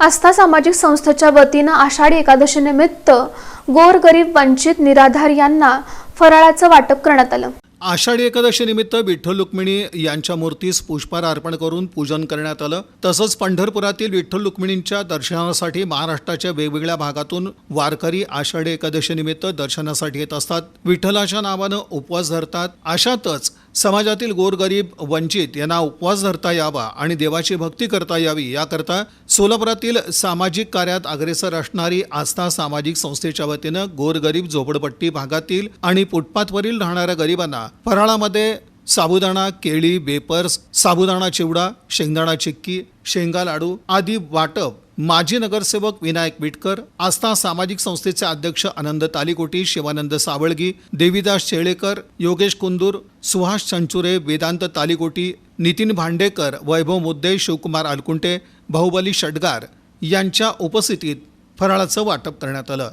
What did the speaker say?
आस्था सामाजिक संस्थेच्या वतीनं आषाढी एकादशीनिमित्त गोरगरीब वंचित निराधार यांना फराळाचं वाटप करण्यात आलं. आषाढी एकादशीनिमित्त विठ्ठल रुक्मिणी यांच्या मूर्तीस पुष्पहार अर्पण करून पूजन करण्यात आलं. तसंच पंढरपुरातील विठ्ठल रुक्मिणींच्या दर्शनासाठी महाराष्ट्राच्या वेगवेगळ्या भागातून वारकरी आषाढी एकादशीनिमित्त दर्शनासाठी येत असतात. विठ्ठलाच्या नावानं उपवास धरतात. अशातच समाजातील गोरगरीब वंचित यांना उपवास धरता यावा आणि देवाची भक्ती करता यावी याकरता सोलापुरातील सामाजिक कार्यात अग्रेसर असणारी आस्था सामाजिक संस्थेच्या वतीनं गोरगरीब झोपडपट्टी भागातील आणि फुटपाथवरील राहणाऱ्या गरिबांना फराळामध्ये साबुदाणा केळी बेपर्स साबुदाणा चिवडा शेंगदाणा चिक्की शेंगा लाडू आदी वाटप माजी नगरसेवक विनायक विटकर आस्था सामाजिक संस्थेचे अध्यक्ष आनंद तालीकोटी शिवानंद सावळगी देवीदास शेळेकर योगेश कुंदूर सुहास चंचुरे वेदांत तालीकोटी नितीन भांडेकर वैभव मुद्दे शिवकुमार अलकुंटे बाहुबली षडगार यांच्या उपस्थितीत फराळाचं वाटप करण्यात आलं.